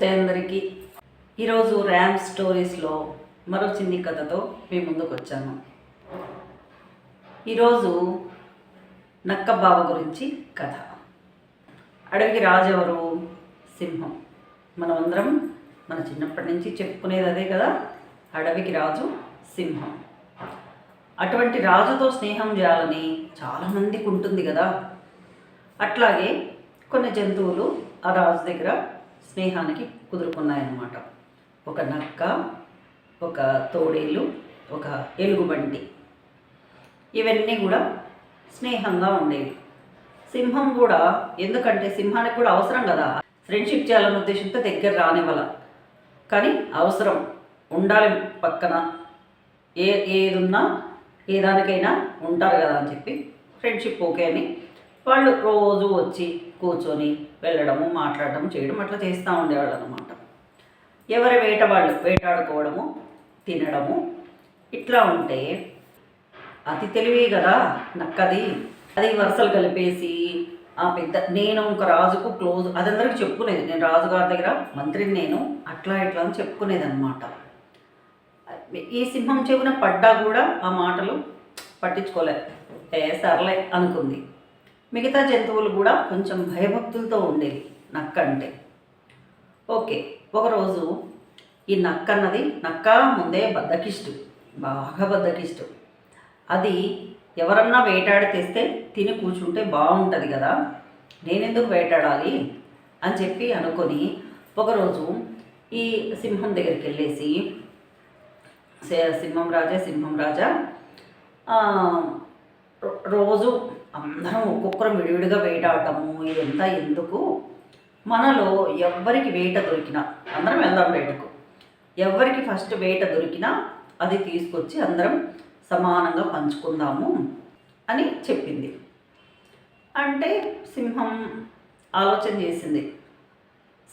నమస్తే అందరికీ. ఈరోజు ర్యామ్ స్టోరీస్లో మరో చిన్ని కథతో మీ ముందుకు వచ్చాను. ఈరోజు నక్క బావ గురించి కథ. అడవికి రాజు ఎవరు సింహం. మనమందరం మన చిన్నప్పటి నుంచి చెప్పుకునేది అదే కదా? అడవికి రాజు సింహం. అటువంటి రాజుతో స్నేహం చేయాలని చాలామందికి ఉంటుంది కదా? అట్లాగే కొన్ని జంతువులు ఆ రాజు దగ్గర స్నేహానికి కుదురుకున్నాయన్నమాట. ఒక నక్క ఒక తోడేలు ఒక ఎలుగుబంటి. ఇవన్నీ కూడా స్నేహంగా ఉండేవి. సింహం కూడా ఎందుకంటే సింహానికి కూడా అవసరం కదా. ఫ్రెండ్షిప్ చేయాలన్న ఉద్దేశంతో దగ్గర రానివ్వాల. కానీ అవసరం. ఉండాలి పక్కన. ఏ ఏదున్నా ఏ దానికైనా ఉంటారు కదా అని చెప్పి ఫ్రెండ్షిప్ ఓకే అని వాళ్ళు రోజు వచ్చి కూర్చొని వెళ్ళడము మాట్లాడడం చేయడం అట్లా చేస్తూ ఉండేవాళ్ళు అనమాట ఎవరి వేట వాళ్ళు వేటాడుకోవడము తినడము ఇట్లా ఉంటే అతి తెలివి కదా నక్కది అది వరుసలు కలిపేసి ఆ పెద్ద నేను ఒక రాజుకు క్లోజ్ అదందరికి చెప్పుకునేది. నేను రాజుగారి దగ్గర మంత్రిని నేను అట్లా ఇట్లా అని చెప్పుకునేది అనమాట ఈ సింహం చెవున పడ్డా కూడా ఆ మాటలు పట్టించుకోలే. ఏ సర్లే అనుకుంది. మిగతా జంతువులు కూడా కొంచెం భయభక్తులతో ఉండేవి నక్క అంటే. ఓకే ఒకరోజు ఈ నక్క అన్నది నక్క ముందే బద్దకిష్టు బాగా బద్దకిష్టు. అది ఎవరన్నా వేటాడి తెస్తే తిని కూర్చుంటే బాగుంటుంది కదా నేనెందుకు వేటాడాలి అని చెప్పి అనుకొని ఒకరోజు ఈ సింహం దగ్గరికి వెళ్ళేసి సింహం రాజా సింహం రాజా రో- రోజు అందరం ఒక్కొక్కరం విడివిడిగా వేట ఆడటము ఇదంతా ఎందుకు? మనలో ఎవ్వరికి వేట దొరికినా అందరం వెళ్దాం వేటకు ఎవరికి ఫస్ట్ వేట దొరికినా అది తీసుకొచ్చి అందరం సమానంగా పంచుకుందాము అని చెప్పింది. అంటే సింహం ఆలోచన చేసింది.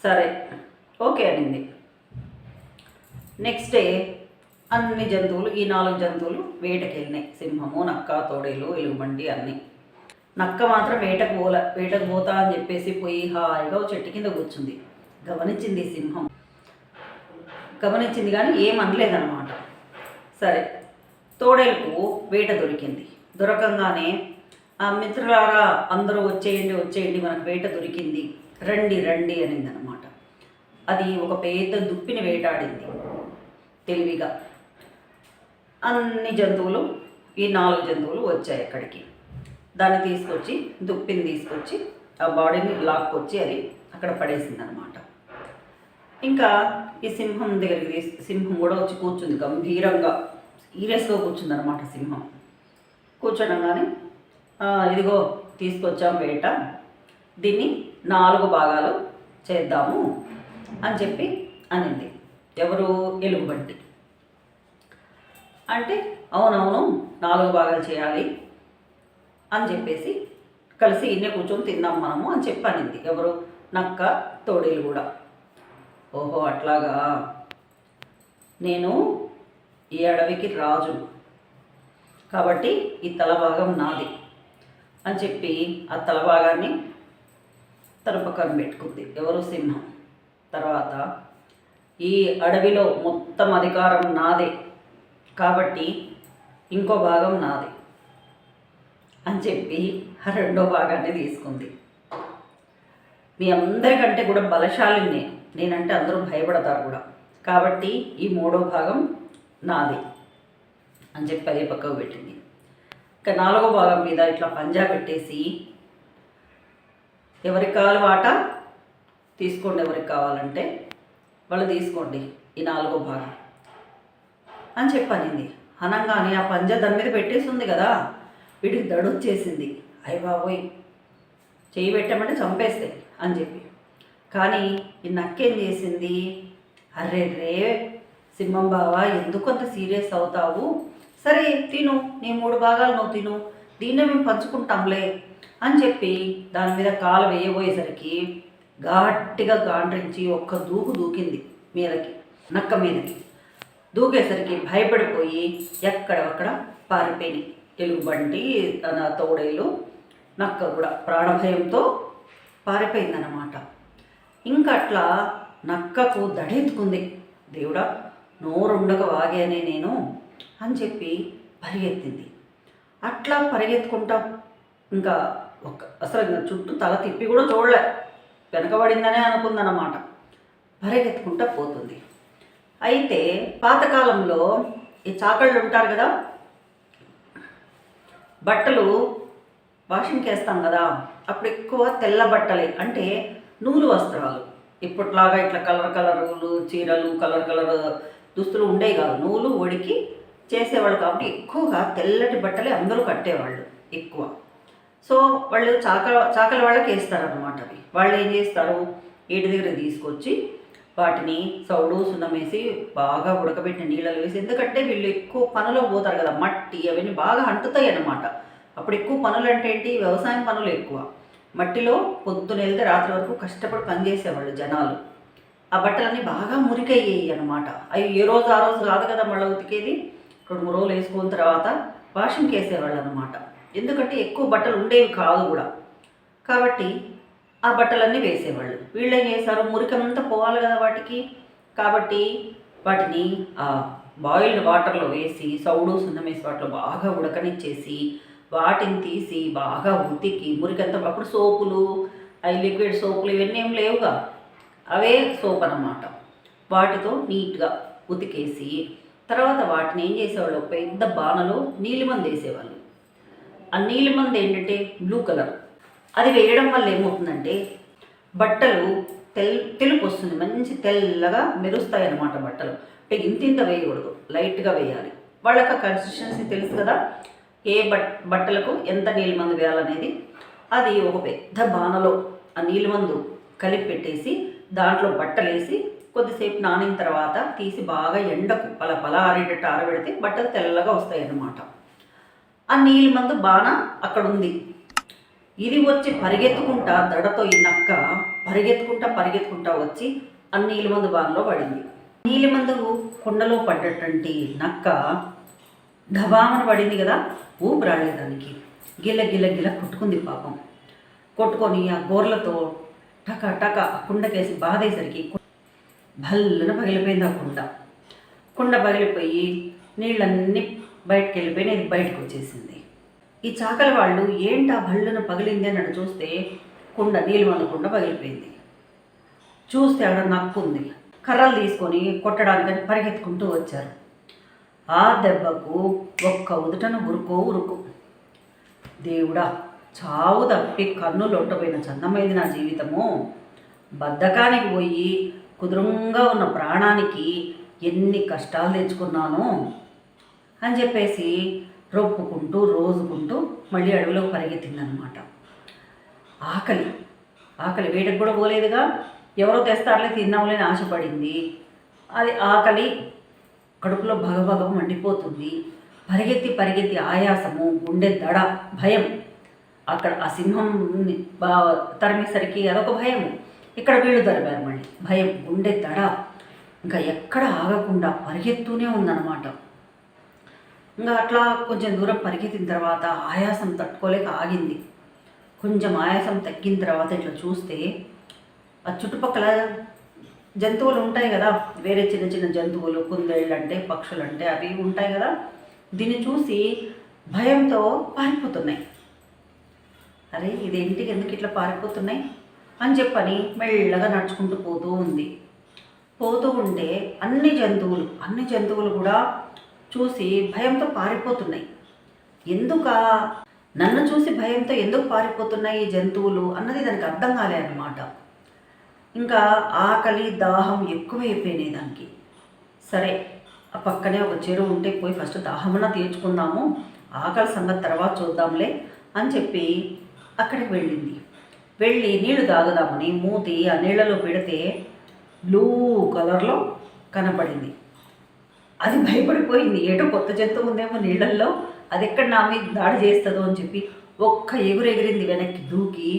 సరే ఓకే అనింది. నెక్స్ట్ డే అన్ని జంతువులు ఈ నాలుగు జంతువులు వేటకెళ్ళినాయి. సింహము నక్క తోడేలు ఎలుగుబండి అన్నీ. నక్క మాత్రం వేటకు పోల వేటకు పోతా అని చెప్పేసి పోయి హాయిగా ఓ చెట్టు కింద కూర్చుంది. గమనించింది సింహం. గమనించింది కానీ ఏం అనలేదన్నమాట. సరే తోడేలకు వేట దొరికింది. దొరకంగానే ఆ మిత్రులారా అందరూ వచ్చేయండి వచ్చేయండి మనకు వేట దొరికింది. రండి రండి అనింది అనమాట అది ఒక పెద్ద దుప్పిని వేటాడింది. తెలివిగా. అన్ని జంతువులు ఈ నాలుగు జంతువులు వచ్చాయి అక్కడికి. దాన్ని తీసుకొచ్చి దుప్పిని తీసుకొచ్చి ఆ బాడీని లాక్కొచ్చి అది అక్కడ పడేసింది అనమాట ఇంకా ఈ సింహం దగ్గరికి తీసి సింహం కూడా వచ్చి కూర్చుంది గంభీరంగా సీరియస్గా కూర్చుంది అనమాట సింహం. కూర్చోడంగానే ఇదిగో తీసుకొచ్చాం వేట దీన్ని నాలుగు భాగాలు చేద్దాము అని చెప్పి అనింది. ఎవరు? ఎలుగుబంటి. అంటే అవునవును నాలుగు భాగాలు చేయాలి అని చెప్పేసి కలిసి ఇన్నే కూర్చొని తిందాం మనము అని చెప్పి అనింది ఎవరు? నక్క తోడేలు కూడా. ఓహో అట్లాగా? నేను ఈ అడవికి రాజు. కాబట్టి ఈ తలభాగం నాది అని చెప్పి ఆ తల భాగాన్ని తన పక్కన పెట్టుకుంది. ఎవరు? సింహం. తర్వాత ఈ అడవిలో మొత్తం అధికారం నాదే. కాబట్టి ఇంకో భాగం నాది. అని చెప్పి రెండో భాగాన్ని తీసుకుంది. మీ అందరికంటే కూడా బలశాలిని నేనంటే అందరూ భయపడతారు కూడా. కాబట్టి ఈ మూడో భాగం నాది అని చెప్పి అదే పక్కకు పెట్టింది. ఇంకా నాలుగో భాగం మీద ఇట్లా పంజా పెట్టేసి ఎవరికి కావాలి వాట తీసుకోండి ఎవరికి కావాలంటే వాళ్ళు తీసుకోండి ఈ నాలుగో భాగం అని చెప్పనింది. అనంగానే ఆ పంజా దాని మీద పెట్టేసి ఉంది కదా. వీటికి దడొచ్చేసింది అయ్య బాబోయ్ చేయి పెట్టామంటే చంపేస్తాయి అని చెప్పి. కానీ ఈ నక్కేం చేసింది? అరే రే సింహం బావా ఎందుకు అంత సీరియస్ అవుతావు? సరే తిను నీ మూడు భాగాలు నువ్వు తిను దీన్నే మేము పంచుకుంటాంలే అని చెప్పి దాని మీద కాలు వేయబోయేసరికి గట్టిగా గాండ్రించి ఒక్క దూకు దూకింది మీదకి నక్క మీదకి. దూకేసరికి భయపడిపోయి ఎక్కడక్కడ పారిపోయినాయి. ఎలుగుబంటి తన తోడేలు నక్క కూడా ప్రాణభయంతో పారిపోయిందన్నమాట. ఇంకా అట్లా నక్కకు దడెత్తుకుంది. దేవుడా నోరుండక వాగానే నేను అని చెప్పి పరిగెత్తింది. అట్లా పరిగెత్తుకుంటా. ఇంకా ఒక అసలు ఇంకా చుట్టూ తల తిప్పి కూడా చూడలే. వెనకబడిందనే అనుకుందన్నమాట. పరిగెత్తుకుంటా పోతుంది. అయితే పాతకాలంలో ఈ చాకళ్ళు ఉంటారు కదా బట్టలు వాషింగ్కి వేస్తాం కదా అప్పుడు ఎక్కువ తెల్ల బట్టలే. అంటే నూలు వస్త్రాలు. ఇప్పట్లాగా ఇట్లా కలర్ కలర్లు చీరలు కలర్ కలర్ దుస్తులు ఉండే కాదు. నూలు ఒడికి చేసేవాళ్ళు కాబట్టి ఎక్కువగా తెల్లటి బట్టలే అందరూ కట్టేవాళ్ళు ఎక్కువ. సో వాళ్ళు చాకల చాకల వాళ్ళకి వేస్తారనమాట అవి. వాళ్ళు ఏం చేస్తారు? ఏటి దగ్గర తీసుకొచ్చి వాటిని సౌడు సున్నం వేసి బాగా ఉడకబెట్టిన నీళ్ళలో వేసి ఎందుకంటే వీళ్ళు ఎక్కువ పనులో పోతారు కదా మట్టి అవన్నీ బాగా అంటుతాయి అన్నమాట. అప్పుడు ఎక్కువ పనులు అంటే ఏంటి? వ్యవసాయం పనులు ఎక్కువ. మట్టిలో పొద్దున వెళ్తే రాత్రి వరకు కష్టపడి పనిచేసేవాళ్ళు జనాలు. ఆ బట్టలన్నీ బాగా మురికయ్యాయి అనమాట అవి ఏ రోజు ఆ రోజు కాదు కదా మళ్ళీ ఉతికేది? రెండు మూడు రోజులు వేసుకున్న తర్వాత వాషింగ్కి వేసేవాళ్ళు అనమాట ఎందుకంటే ఎక్కువ బట్టలు ఉండేవి కాదు కూడా. కాబట్టి ఆ బట్టలన్నీ వేసేవాళ్ళు. వీళ్ళు ఏం చేశారు? మురికంతా పోవాలి కదా వాటికి. కాబట్టి వాటిని ఆ బాయిల్డ్ వాటర్లో వేసి సౌడు సున్నం వేసి వాటిలో బాగా ఉడకనిచ్చేసి వాటిని తీసి బాగా ఉతికి మురికంతా అప్పుడు సోపులు అవి లిక్విడ్ సోపులు ఇవన్నీ ఏం లేవుగా. అవే సోప్ అన్నమాట. వాటితో నీట్గా ఉతికేసి తర్వాత వాటిని ఏం చేసేవాళ్ళు? ఒక పెద్ద బాణలో నీలిమంది వేసేవాళ్ళు. ఆ నీలిమంది ఏంటంటే? Blue colour. అది వేయడం వల్ల ఏమవుతుందంటే బట్టలు తెల్ తెలుపు వస్తుంది. మంచి తెల్లగా మెరుస్తాయి అన్నమాట బట్టలు. అంటే ఇంత ఇంత వేయకూడదు. లైట్గా వేయాలి. వాళ్ళకి ఆ కన్సిస్టెన్సీ తెలుసు కదా ఏ బట్ బట్టలకు ఎంత నీలిమందు వేయాలనేది. అది ఒక పెద్ద బాణలో ఆ నీలిమందు కలిపి పెట్టేసి దాంట్లో బట్టలు వేసి కొద్దిసేపు నానిన తర్వాత తీసి బాగా ఎండకు పల పల ఆరేటట్టు ఆరబెడితే బట్టలు తెల్లగా వస్తాయి అన్నమాట ఆ నీలిమందు బాణ అక్కడ ఉంది ఇది వచ్చి పరిగెత్తుకుంటా దడతో ఈ నక్క పరిగెత్తుకుంటా పరిగెత్తుకుంటా వచ్చి ఆ నీలిమందు బాణలో పడింది. నీలిమందు కుండలో పడ్డటువంటి నక్క ఢబామన పడింది కదా ఊపిరాడేదానికి దానికి. గిల్ల గిల్ల గిల్ల కొట్టుకుంది పాపం. కొట్టుకొని ఆ గోర్లతో టక టక ఆ కుండకేసి బాధేసరికి భల్లన పగిలిపోయింది ఆ కుండ. కుండ పగిలిపోయి నీళ్ళన్నీ బయటకు వెళ్ళిపోయి ఇది బయటకు వచ్చేసింది ఈ చాకలి వాళ్ళు ఏంటి ఆ భళ్ళున పగిలింది అని చూస్తే కుండ నీళ్ళు వంద కుండ పగిలిపోయింది. చూస్తే అక్కడ నక్కుంది. కర్రలు తీసుకొని కొట్టడానికని పరిగెత్తుకుంటూ వచ్చారు. ఆ దెబ్బకు ఒక్క ఉదుటను ఉరుకో ఉరుకు. దేవుడా చావు తప్పి కన్ను లొట్టపోయిన చందమైంది నా జీవితము. బద్ధకానికి పోయి కుదురుంగా ఉన్న ప్రాణానికి ఎన్ని కష్టాలు తెచ్చుకున్నాను అని చెప్పేసి రొప్పుకుంటూ రోజుకుంటూ మళ్ళీ అడవిలో పరిగెత్తిందనమాట. ఆకలి. ఆకలి. వేటకు కూడా పోలేదుగా. ఎవరో తెస్తారులే తిన్నాంలేని ఆశపడింది. అది ఆకలి. కడుపులో భగభగం మండిపోతుంది. పరిగెత్తి పరిగెత్తి ఆయాసము గుండె దడ భయం. అక్కడ ఆ సింహం బా తరిమేసరికి అదొక భయము. ఇక్కడ వీళ్ళు తరిమారు మళ్ళీ. భయం గుండె దడ. ఇంకా ఎక్కడ ఆగకుండా పరిగెత్తూనే ఉందన్నమాట ఇంకా అట్లా కొంచెం దూరం పరిగెత్తిన తర్వాత ఆయాసం తట్టుకోలేక ఆగింది. కొంచెం ఆయాసం తగ్గిన తర్వాత ఇట్లా చూస్తే ఆ చుట్టుపక్కల జంతువులు ఉంటాయి కదా వేరే చిన్న చిన్న జంతువులు కుందేళ్ళు అంటే పక్షులు అంటే అవి ఉంటాయి కదా దీన్ని చూసి భయంతో పారిపోతున్నాయి. అరే ఇదేంటికి ఎందుకు ఇట్లా పారిపోతున్నాయి? అని చెప్పని మెల్లగా నడుచుకుంటూ పోతూ ఉంది. పోతూ ఉంటే అన్ని జంతువులు అన్ని జంతువులు కూడా చూసి భయంతో పారిపోతున్నాయి. ఎందుక? నన్ను చూసి భయంతో ఎందుకు పారిపోతున్నాయి ఈ జంతువులు అన్నది దానికి అర్థం కాలే అన్నమాట ఇంకా ఆకలి దాహం ఎక్కువైపోయినాయి దానికి. సరే ఆ పక్కనే ఒక చెరువు ఉంటే పోయి ఫస్ట్ దాహమన్నా తీర్చుకుందాము ఆకలి సంగతి తర్వాత చూద్దాంలే అని చెప్పి అక్కడికి వెళ్ళింది. వెళ్ళి నీళ్ళు తాగుదామని మూతి ఆ నీళ్ళలో పెడితే బ్లూ కలర్లో కనపడింది. అది భయపడిపోయింది. ఏటో కొత్త జంతువు ఉందేమో నీళ్ళల్లో అది ఎక్కడ నా మీద దాడి చేస్తుందో అని చెప్పి ఒక్క ఎగురెగిరింది వెనక్కి దూకి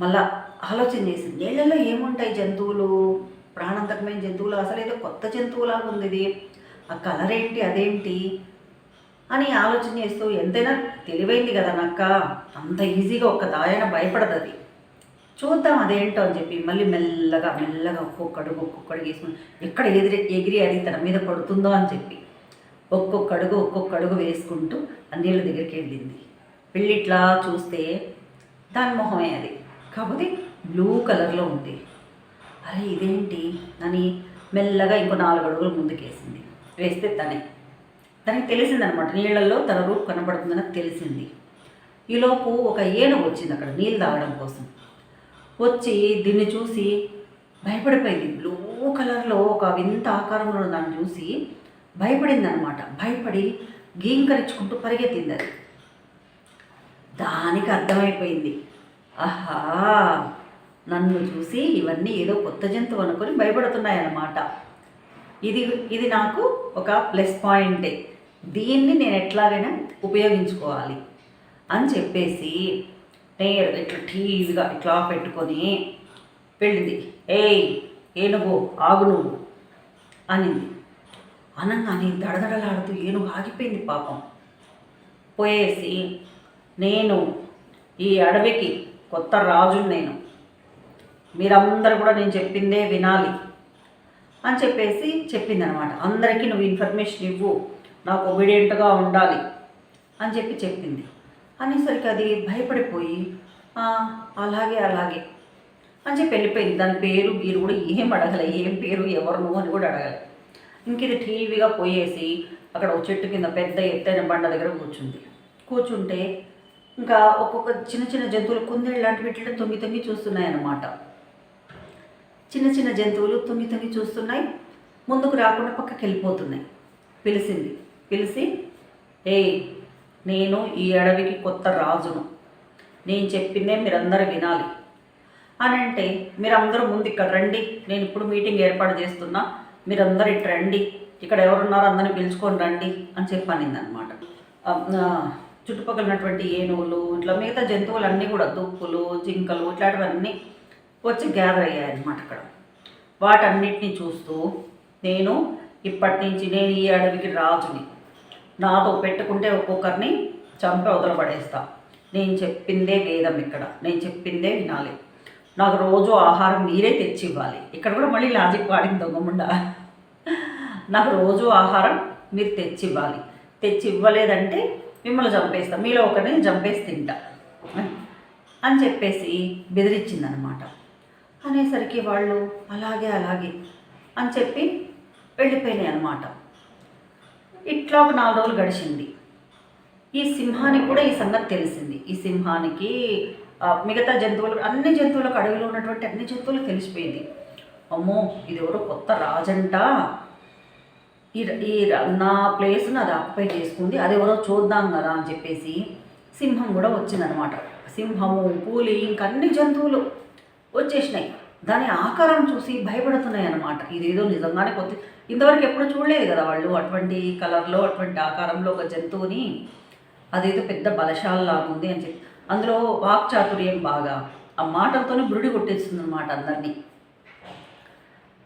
మళ్ళా ఆలోచన చేసింది. నీళ్ళల్లో ఏముంటాయి జంతువులు? ప్రాణాంతకమైన జంతువులు అసలు ఏదో కొత్త జంతువులాగా ఉంది ఇది. ఆ కలర్ ఏంటి అదేంటి అని ఆలోచన చేస్తూ ఎంతైనా తెలివైంది కదా నక్క అంత ఈజీగా ఒక్క దాయన భయపడదు అది. చూద్దాం అదేంటో అని చెప్పి మళ్ళీ మెల్లగా మెల్లగా ఒక్కొక్క అడుగు వేసుకుని ఎక్కడ ఎగిరి ఎగిరి అది తన మీద పడుతుందో అని చెప్పి ఒక్కొక్క అడుగు ఒక్కొక్క అడుగు వేసుకుంటూ ఆ నీళ్ళ దగ్గరికి వెళ్ళింది. వెళ్ళి ఇట్లా చూస్తే దాని మొహమే అది. కాకపోతే బ్లూ కలర్లో ఉంది. అరే ఇదేంటి? అని మెల్లగా ఇంకో నాలుగు అడుగులు ముందుకేసింది. వేస్తే తనే. తనకి తెలిసిందనమాట నీళ్ళల్లో తన రూపు కనబడుతుందని తెలిసింది. ఈలోపు ఒక ఏనుగు వచ్చింది అక్కడ నీళ్ళు తాగడం కోసం. వచ్చి దీన్ని చూసి భయపడిపోయింది. బ్లూ కలర్లో ఒక వింత ఆకారంలో ఉన్న దాన్ని చూసి భయపడింది అనమాట భయపడి గీంకరించుకుంటూ పరిగెత్తింది అది. దానికి అర్థమైపోయింది. ఆహా! నన్ను చూసి ఇవన్నీ ఏదో కొత్త జంతువు అనుకొని భయపడుతున్నాయన్నమాట. ఇది ఇది నాకు ఒక ప్లస్ పాయింటే. దీన్ని నేను ఎట్లాగైనా ఉపయోగించుకోవాలి అని చెప్పేసి నేరు ఇట్లా ఠీవిగా ఇట్లా పెట్టుకొని వెళ్ళింది ఏయ్ ఏనుగు ఆగు నువ్వు అనింది. అనగానే దడదడలాడుతూ ఏనుగు ఆగిపోయింది పాపం. పోయేసి నేను ఈ అడవికి కొత్త రాజుని నేను. మీరందరూ కూడా నేను చెప్పిందే వినాలి అని చెప్పేసి చెప్పింది అనమాట అందరికీ నువ్వు ఇన్ఫర్మేషన్ ఇవ్వు. నాకు ఒబీడియంట్గా ఉండాలి అని చెప్పి చెప్పింది. అనేసరికి అది భయపడిపోయి అలాగే అలాగే అని చెప్పి వెళ్ళిపోయింది. దాని పేరు మీరు కూడా ఏం అడగలే. ఏం పేరు ఎవరు నువ్వు అని కూడా అడగలే. ఇంక ఇది టీవీగా పోయేసి అక్కడ ఒక చెట్టు కింద పెద్ద ఎత్తైన బండ దగ్గర కూర్చుంది. కూర్చుంటే ఇంకా ఒక్కొక్క చిన్న చిన్న జంతువులు కుందేళ్ళు లాంటివి ఇట్లా తొంగి తొంగి చూస్తున్నాయి అన్నమాట చిన్న చిన్న జంతువులు తొంగి తొంగి చూస్తున్నాయి. ముందుకు రాకుండా పక్కకి వెళ్ళిపోతున్నాయి. పిలిచింది పిలిచి ఏయ్ నేను ఈ అడవికి కొత్త రాజును. నేను చెప్పిందే మీరందరూ వినాలి. అని అంటే మీరందరూ ముందు ఇక్కడ రండి. నేను ఇప్పుడు మీటింగ్ ఏర్పాటు చేస్తున్నా. మీరందరూ ఇటు రండి. ఇక్కడ ఎవరున్నారో అందరిని పిలుచుకొని రండి అని చెప్పానింది అనమాట చుట్టుపక్కల ఉన్నటువంటి ఏనుగులు ఇట్లా మిగతా జంతువులన్నీ కూడా దుప్పులు జింకలు ఇట్లాంటివన్నీ వచ్చి గ్యాదర్ అయ్యాయి అనమాట అక్కడ. వాటన్నిటిని చూస్తూ నేను ఇప్పటి నుంచి నేను ఈ అడవికి రాజుని. నాతో పెట్టుకుంటే ఒక్కొక్కరిని చంపి అవతల పడేస్తా. నేను చెప్పిందే వేదం ఇక్కడ. నేను చెప్పిందే వినాలి. నాకు రోజు ఆహారం మీరే తెచ్చి ఇవ్వాలి ఇక్కడ కూడా మళ్ళీ లాజిక్ వాడింది దొంగముండ నాకు రోజు ఆహారం మీరు తెచ్చి ఇవ్వాలి తెచ్చి ఇవ్వలేదంటే మిమ్మల్ని చంపేస్తా. మీలో ఒకరిని చంపేసి తింటా. అని చెప్పేసి బెదిరించిందనమాట అనేసరికి వాళ్ళు అలాగే అలాగే అని చెప్పి వెళ్ళిపోయినాయి అనమాట ఇట్లా ఒక నాలుగు రోజులు గడిచింది. ఈ సింహానికి కూడా ఈ సంగతి తెలిసింది. ఈ సింహానికి మిగతా జంతువులు అన్ని జంతువులకు అడవిలో ఉన్నటువంటి అన్ని జంతువులకు తెలిసిపోయింది. అమ్మో ఇది ఎవరో కొత్త రాజంట. ఈ ఈ నా ప్లేస్ను అది ఆక్యుపై చేసుకుంది అది ఎవరో చూద్దాం కదా అని చెప్పేసి సింహం కూడా వచ్చిందనమాట. సింహము పూలి ఇంక అన్ని జంతువులు వచ్చేసినాయి. దాని ఆకారం చూసి భయపడుతున్నాయి అన్నమాట. ఇదేదో నిజంగానే కొద్ది ఇంతవరకు ఎప్పుడు చూడలేదు కదా వాళ్ళు. అటువంటి కలర్లో అటువంటి ఆకారంలో ఒక జంతువుని అదేదో పెద్ద బలశాలలాగా ఉంది అని చెప్పి. అందులో వాక్చాతుర్యం బాగా. ఆ మాటలతోనే బురుడి కొట్టేస్తుంది అనమాట అందరినీ.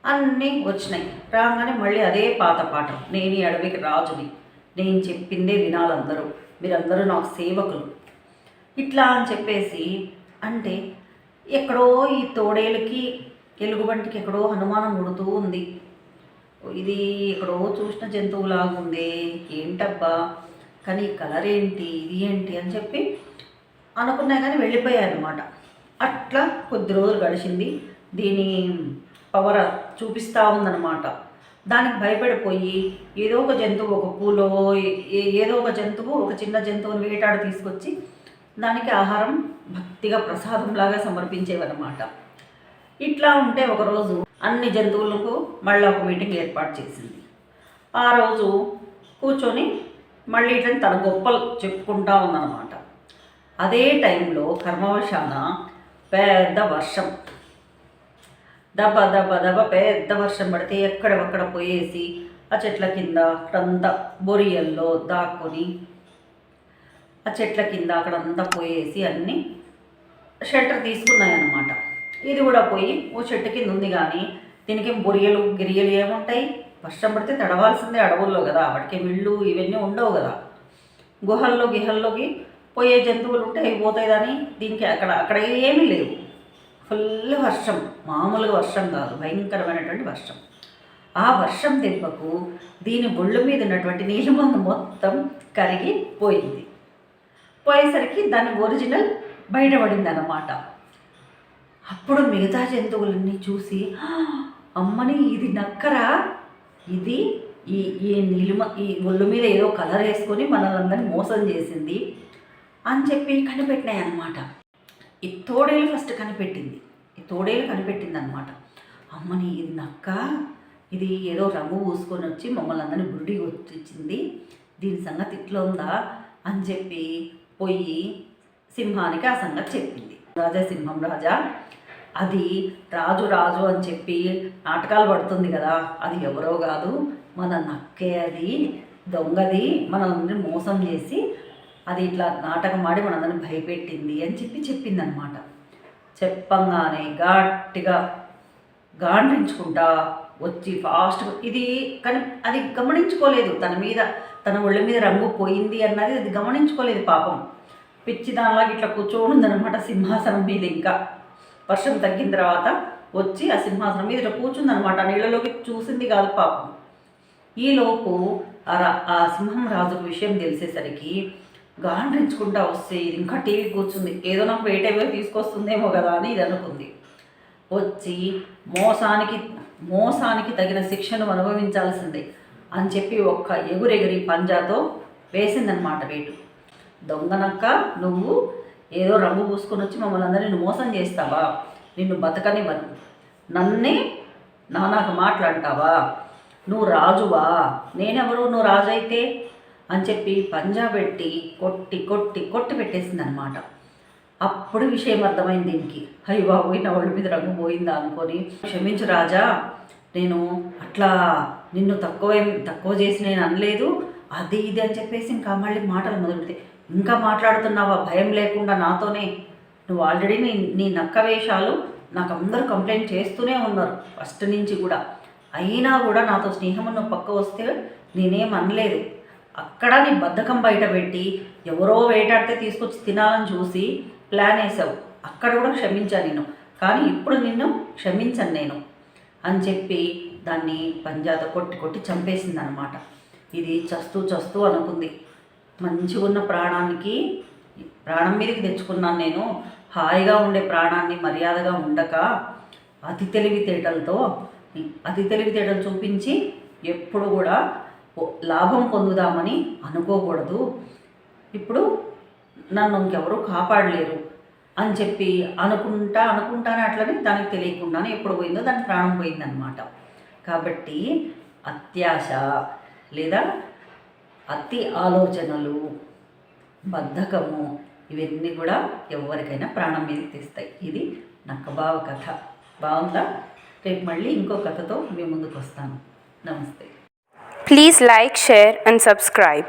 అన్నీ వచ్చినాయి. రాగానే మళ్ళీ అదే పాత పాట నేను ఈ అడవికి రాజుని. నేను చెప్పిందే వినాలందరూ. మీరందరూ నాకు సేవకులు. ఇట్లా అని చెప్పేసి అంటే ఎక్కడో ఈ తోడేలకి ఎలుగుబంటికి ఎక్కడో అనుమానం ఉడుతూ ఉంది. ఇది ఎక్కడో చూసిన జంతువులాగుంది ఏంటబ్బా? కానీ కలర్ ఏంటి ఇది ఏంటి? అని చెప్పి అనుకున్నా కానీ వెళ్ళిపోయాయి అనమాట అట్లా కొద్ది రోజులు గడిచింది. దీని పవర్ చూపిస్తూ ఉందన్నమాట. దానికి భయపడిపోయి ఏదో ఒక జంతువు ఒక పూలో ఏదో ఒక జంతువు ఒక చిన్న జంతువుని వేటాడు తీసుకొచ్చి దానికి ఆహారం భక్తిగా ప్రసాదంలాగా సమర్పించేవన్నమాట. ఇట్లా ఉంటే ఒకరోజు అన్ని జంతువులకు మళ్ళీ ఒక మీటింగ్ ఏర్పాటు చేసింది. ఆ రోజు కూర్చొని మళ్ళీ ఇట్లా తన గొప్పలు చెప్పుకుంటా ఉందన్నమాట. అదే టైంలో కర్మవశాన పెద్ద వర్షం. దబ దబ దబ పెద్ద వర్షం పడితే ఎక్కడెక్కడ పోయేసి ఆ చెట్ల కింద క్రంద బొరియల్లో దాక్కొని ఆ చెట్ల కింద అక్కడంతా పోయేసి అన్నీ షెల్టర్ తీసుకున్నాయన్నమాట. ఇది కూడా పోయి ఓ చెట్టు కింద ఉంది కానీ దీనికి బొరియలు గిరియలు ఏముంటాయి? వర్షం పడితే తడవాల్సిందే అడవుల్లో కదా వాటికి ఇళ్ళు ఇవన్నీ ఉండవు కదా. గుహల్లో గిహల్లోకి పోయే జంతువులు ఉంటే అవి పోతాయి కానీ దీనికి అక్కడ అక్కడ ఏమీ లేవు. ఫుల్ వర్షం మామూలుగా వర్షం కాదు భయంకరమైనటువంటి వర్షం. ఆ వర్షం దెబ్బకు దీని బొళ్ళు మీద ఉన్నటువంటి నీలిమందు మొత్తం కరిగి పోయింది పోయేసరికి దాని ఒరిజినల్ బయటపడింది అన్నమాట అప్పుడు మిగతా జంతువులన్నీ చూసి అమ్మని ఇది నక్కరా? ఇది ఈ ఈ నిలుమ ఈ ఒళ్ళు మీద ఏదో కలర్ వేసుకొని మనల్ని మోసం చేసింది అని చెప్పి కనిపెట్టినాయి అన్నమాట ఈ తోడేలు ఫస్ట్ కనిపెట్టింది. ఈ తోడేలు కనిపెట్టింది అనమాట అమ్మని ఇది నక్క? ఇది ఏదో రంగు పూసుకొని వచ్చి మమ్మల్ని అందరినీ బుడ్డి వచ్చింది దీని సంగతి ఇట్లా ఉందా? అని చెప్పి పోయి సింహానికి ఆ సంగతి చెప్పింది. రాజా సింహం రాజా అది రాజు రాజు అని చెప్పి నాటకాలు పడుతుంది కదా అది ఎవరో కాదు మన నక్కే అది దొంగది మనల్ని మోసం చేసి అది ఇట్లా నాటకం ఆడి మనందరిని భయపెట్టింది అని చెప్పి చెప్పిందనమాట చెప్పంగానే గట్టిగా గాండ్రించుకుంటా వచ్చి ఫాస్ట్ ఇది కానీ అది గమనించుకోలేదు. తన మీద తన ఒళ్ళ మీద రంగు పోయింది అన్నది అది గమనించుకోలేదు పాపం. పిచ్చి దానిలాగా ఇట్లా కూర్చోనుందనమాట సింహాసనం మీద ఇంకా. వర్షం తగ్గిన తర్వాత వచ్చి ఆ సింహాసనం మీద ఇట్లా కూర్చుందనమాట నీళ్ళలోకి చూసింది కాదు పాపం. ఈలోపు ఆ ఆ సింహం రాజుకు విషయం తెలిసేసరికి గాండ్రించుకుంటా వస్తే ఇది ఇంకా టీవీ కూర్చుంది. ఏదో నాకు వేటేవో తీసుకొస్తుందేమో కదా అని ఇది అనుకుంది. వచ్చి మోసానికి మోసానికి తగిన శిక్షను అనుభవించాల్సిందే అని చెప్పి ఒక్క ఎగురెగిరి పంజాతో వేసిందనమాట వేటు దొంగనక్క నువ్వు ఏదో రంగు పూసుకొని వచ్చి మమ్మల్ని అందరినీ మోసం చేస్తావా? నిన్ను బతకనివ్వను. నన్నే నానాక మాట్లాడతావా? నువ్వు రాజువా? నేనెవరు? నువ్వు రాజు అయితే అని చెప్పి పంజా పెట్టి కొట్టి కొట్టి కొట్టి పెట్టేసింది అనమాట అప్పుడు విషయం అర్థమైంది దీనికి. అయ్యి బాబోయ్ నా ఒళ్ళు మీద రంగు పోయిందా అనుకొని. క్షమించు రాజా నేను అట్లా నిన్ను తక్కువ తక్కువ చేసి నేను అనలేదు. అది ఇది అని చెప్పేసి ఇంకా మళ్ళీ మాటలు మొదలుపెడితే. ఇంకా మాట్లాడుతున్నావా? భయం లేకుండా నాతోనే. నువ్వు ఆల్రెడీ నీ నీ నక్క వేషాలు నాకు అందరూ కంప్లైంట్ చేస్తూనే ఉన్నారు ఫస్ట్ నుంచి కూడా. అయినా కూడా నాతో స్నేహం నువ్వు పక్క వస్తే నేనేం అనలేదు. అక్కడ నీ బద్ధకం బయట పెట్టి ఎవరో వేటాడితే తీసుకొచ్చి తినాలని చూసి ప్లాన్ వేసావు. అక్కడ కూడా క్షమించాను నేను కానీ ఇప్పుడు నిన్ను క్షమించను నేను అని చెప్పి దాన్ని పంజాతో కొట్టి కొట్టి చంపేసింది అనమాట ఇది చస్తూ చస్తూ అనుకుంది. మంచిగా ఉన్న ప్రాణానికి ప్రాణం మీదకి తెచ్చుకున్నాను నేను. హాయిగా ఉండే ప్రాణాన్ని మర్యాదగా ఉండక అతి తెలివితేటలతో అతి తెలివితేటలు చూపించి ఎప్పుడు కూడా లాభం పొందుదామని అనుకోకూడదు. ఇప్పుడు నన్ను ఇంకెవరూ కాపాడలేరు. అని చెప్పి అనుకుంటా అనుకుంటానే అట్లనే దానికి తెలియకుండానే ఎప్పుడు పోయిందో దాని ప్రాణం పోయిందనమాట కాబట్టి అత్యాశ లేదా అతి ఆలోచనలు బద్ధకము ఇవన్నీ కూడా ఎవరికైనా ప్రాణం మీద తీస్తాయి. ఇది నక్కబావ కథ. బాగుందా? రేపు మళ్ళీ ఇంకో కథతో మీ ముందుకు వస్తాను. నమస్తే. Please like share and subscribe